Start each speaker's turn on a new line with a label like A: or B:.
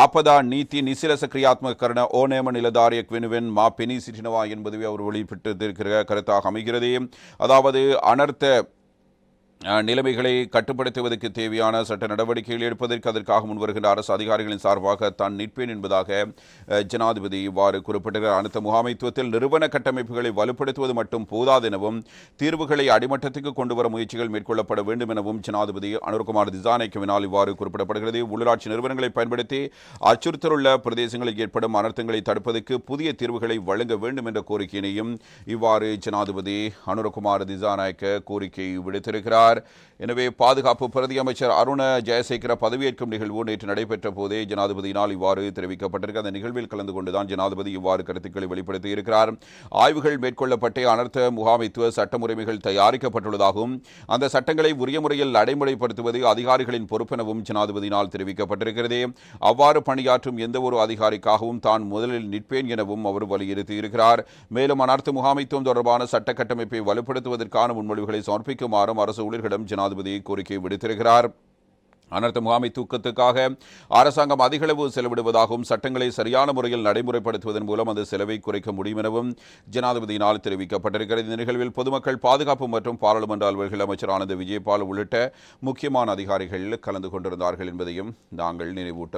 A: ಆಪದ ನೀತಿ ನಿಸಿಲ சக்கிரியாத்மகரண ஓனேமன் நிலதாரிய குவினுவின் மா பெனி சிற்றினவா என்பதுவே அவர் வெளிப்பட்டிருக்கிற கருத்தாக அமைகிறது. அதாவது அனர்த்த நிலைமைகளை கட்டுப்படுத்துவதற்கு தேவையான சட்ட நடவடிக்கைகள் எடுப்பதற்கு அதற்காக முன்வருகின்ற அரசு அதிகாரிகளின் சார்பாக தான் நிற்பேன் என்பதாக ஜனாதிபதி இவ்வாறு குறிப்பிட்டிருக்கிறார் அடுத்த முகாமைத்துவத்தில் நிறுவன கட்டமைப்புகளை வலுப்படுத்துவது மட்டும் போதாது எனவும் தீர்வுகளை அடிமட்டத்துக்கு கொண்டு வர முயற்சிகள் மேற்கொள்ளப்பட வேண்டும் எனவும் ஜனாதிபதி அனுர்குமார் திசானைக்கவினால் இவ்வாறு குறிப்பிடப்படுகிறது. உள்ளாட்சி நிறுவனங்களை பயன்படுத்தி அச்சுறுத்தலுள்ள பிரதேசங்களில் ஏற்படும் அனர்த்தங்களை தடுப்பதற்கு புதிய தீர்வுகளை வழங்க வேண்டும் என்ற கோரிக்கையினையும் இவ்வாறு ஜனாதிபதி அனுரகுமார் திசாநாயக்க கோரிக்கை விடுத்திருக்கிறார். எனவே பாதுகாப்பு பிரதி அமைச்சர் அருண ஜெயசேகர பதவியேற்கும் நிகழ்வு நேற்று நடைபெற்ற போதே ஜனாதிபதியினால் இவ்வாறு தெரிவிக்கப்பட்டிருக்கு. அந்த நிகழ்வில் கலந்து கொண்டுதான் ஜனாதிபதி இவ்வாறு கருத்துக்களை வெளிப்படுத்தி இருக்கிறார். ஆய்வுகள் மேற்கொள்ளப்பட்டு அனர்த்த முகாமைத்துவ சட்ட முறைமைகள் தயாரிக்கப்பட்டுள்ளதாகவும் அந்த சட்டங்களை உரிய முறையில் நடைமுறைப்படுத்துவது அதிகாரிகளின் பொறுப்பெனவும் ஜனாதிபதியினால் தெரிவிக்கப்பட்டிருக்கிறது. அவ்வாறு பணியாற்றும் எந்த ஒரு அதிகாரிக்காகவும் தான் முதலில் நிற்பேன் எனவும் அவர் வலியுறுத்தியிருக்கிறார். மேலும் அனர்த்த முகாமைத்துவம் தொடர்பான சட்ட கட்டமைப்பை வலுப்படுத்துவதற்கான முன்மொழிவுகளை சமர்ப்பிக்குமாறும் அரசு ஊழியர்களிடம் ஜனாதிபதி கோரிக்கை விடுத்திருக்கிறார். அனர்த்த முகாமைத்துவத்துக்காக அரசாங்கம் அதிகளவு செலவிடுவதாகவும் சட்டங்களை சரியான முறையில் நடைமுறைப்படுத்துவதன் மூலம் அந்த செலவை குறைக்க முடியும் எனவும் ஜனாதிபதியினால் தெரிவிக்கப்பட்டிருக்கிறது. இந்த நிகழ்வில் பொதுமக்கள் பாதுகாப்பு மற்றும் பாராளுமன்ற அலுவல்கள் அமைச்சர் ஆனந்த விஜயபால் உள்ளிட்ட முக்கியமான அதிகாரிகள் கலந்து கொண்டிருந்தார்கள் என்பதையும் நாங்கள் நினைவூட்ட